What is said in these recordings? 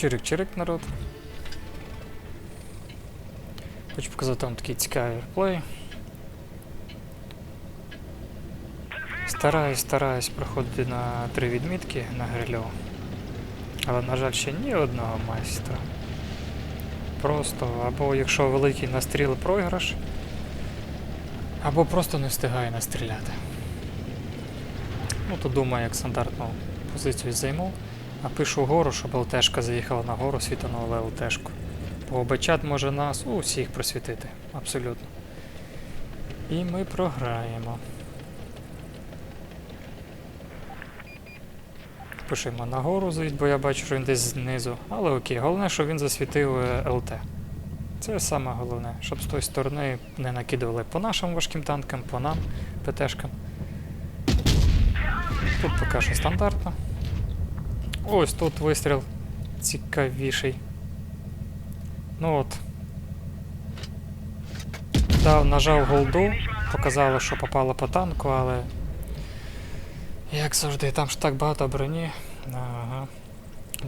Чирик-чирик, народ. Хочу показати вам такий цікавий реплей. Стараюсь, стараюсь проходити на три відмітки на грильо. Але, на жаль, ще ні одного майстра. Просто, або якщо великий настріл програш, або просто не встигає настріляти. Ну, то думаю, як стандартну позицію займу. А пишу вгору, щоб ЛТшка заїхала на гору, світанула ЛТшку. Бо бачат може нас усіх просвітити. Абсолютно. І ми програємо. Пишемо нагору звідь, бо я бачу, що він десь знизу. Але окей, головне, що він засвітив е, ЛТ. Це саме головне, щоб з тої сторони не накидували по нашим важким танкам, по нам, ПТшкам. Тут поки що стандартно. Ось тут вистріл цікавіший. Ну от. Дав, нажав голду, показало, що попало по танку, але. Як завжди, там ж так багато броні. Ага.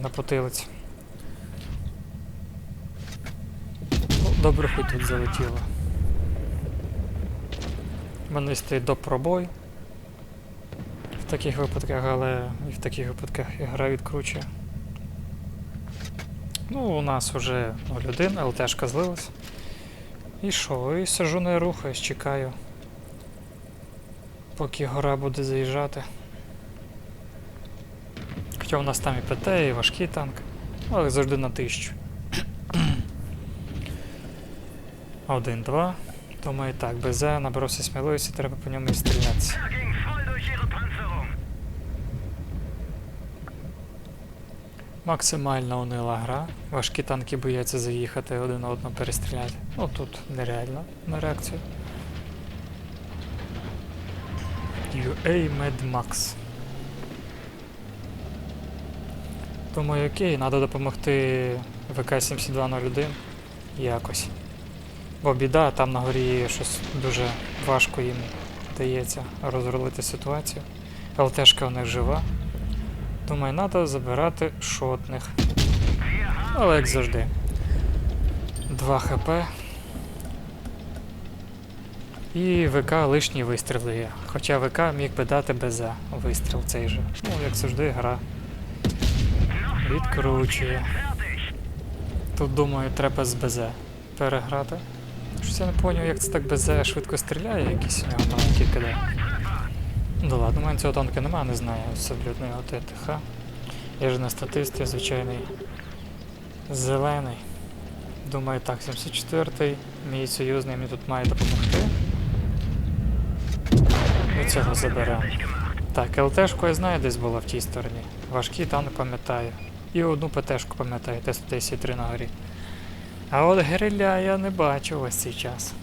На потилиці. Ну, добре, хоч тут залетіло. У мене стоїть до пробой. В таких випадках, але і в таких випадках і гра відкручує. Ну, у нас вже 0-1, ЛТшка злилась. І що? І сижу не рухаюсь, чекаю. Поки гора буде заїжджати. Хоча у нас там і ПТ, і важкий танк, але завжди на тисячу. Один, два. Думаю, так, БЗ набрався сміливості, треба по ньому і стрілятися. Максимально унила гра. Важкі танки бояться заїхати один одного перестріляти. Ну тут нереально на реакцію. UA Mad Max. Думаю, окей, треба допомогти ВК-7201 якось. Бо біда, там на горі щось дуже важко їм дається розрулити ситуацію. ЛТшка у них жива. Думаю, треба забирати шотних. Але як завжди. 2 хп. І ВК лишні вистріли є. Хоча ВК міг би дати БЗ вистріл цей же. Ну, як завжди, гра відкручує. Тут, думаю, треба з БЗ переграти. Щось я не зрозумів, як це так БЗ швидко стріляє, якийсь у нього маленький кидай. Ну ладно, у мене цього танка немає, не знаю абсолютно його ТТХ. Я ж на статисті, звичайний зелений. Думаю, так, 74-й, мій союзний мені тут має допомогти. Ми цього заберемо. Так, ЛТшку я знаю, десь була в тій стороні. Важкий танк пам'ятаю. І одну ПТшку пам'ятаю, Т-110-3 на горі. А от гриля я не бачу ось цей час.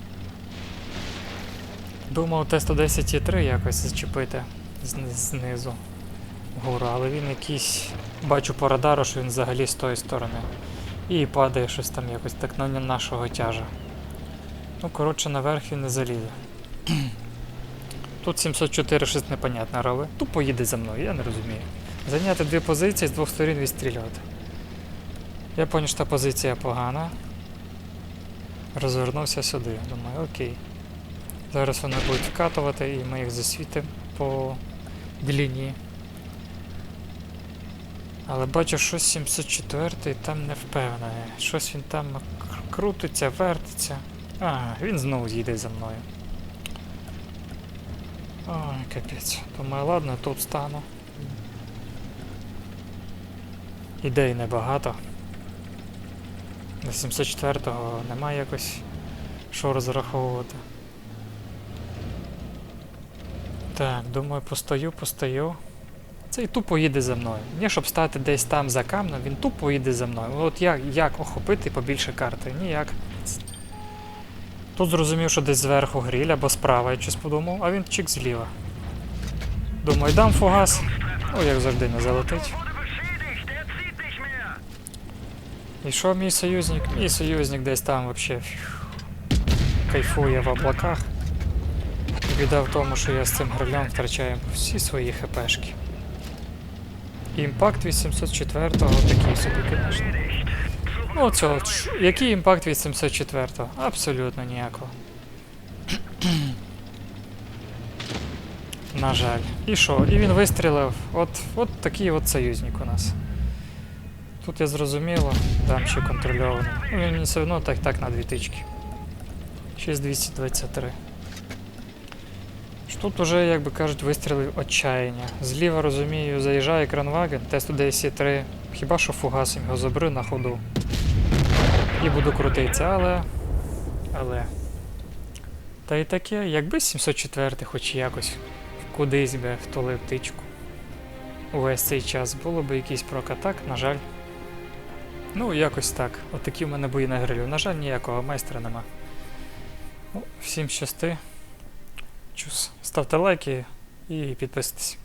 Думав Т-110-3 якось зачепити знизу вгору, але він якийсь. Бачу по радару, що він взагалі з тої сторони. І падає щось там якось так на нашого тяжа. Ну, коротше, наверх він не залізе. Тут 704 щось непонятне робить. Тупо їде за мною, я не розумію. Зайняти дві позиції з двох сторін відстрілювати. Я поняв, що та позиція погана. Розвернувся сюди. Думаю, окей. Зараз вони будуть вкатувати і ми їх засвітимо по длині. Але бачу, щось 704 там не впевнений. Щось він там крутиться, вертиться. А, він знову їде за мною. Ой, капець. Думаю, ладно, тут стану. Ідей небагато. До 704-го немає якось що розраховувати. Так, думаю, постою, постою. Цей тупо їде за мною. Ні, щоб стати десь там за камнем, він тупо їде за мною. От як, як охопити побільше карти? Ніяк. Тут зрозумів, що десь зверху гріль або справа, я щось подумав, а він чик зліва. Думаю, дам фугас. Ну, як завжди, не залетить. І що мій союзник? Мій союзник десь там вообще кайфує в облаках. Біда в тому, що я з цим грилем втрачаю всі свої хпшки. Імпакт 804-го такий собі, звісно. Ну, цього, який імпакт від 704-го? Абсолютно ніякого. На жаль. І що? І він вистрілив. От, от такий от союзник у нас. Тут я зрозуміло, дам ще контрольований. Ну, він все одно так так на дві тички. 6223. Тут уже, як би кажуть, вистрілив отчаяння. Зліва розумію, заїжджає кранваген, Т-110-3. Хіба що фугасом його заберу на ходу. І буду крутитися, але. Але. Та й таке, якби 704 хоч якось кудись би втулив тичку. Увесь цей час було б якийсь прокатак, на жаль. Ну, якось так. Отакі в мене бої на грилю. На жаль, ніякого майстра нема. Ну, всім щасти. Чус. Ставте лайки і підписуйтесь.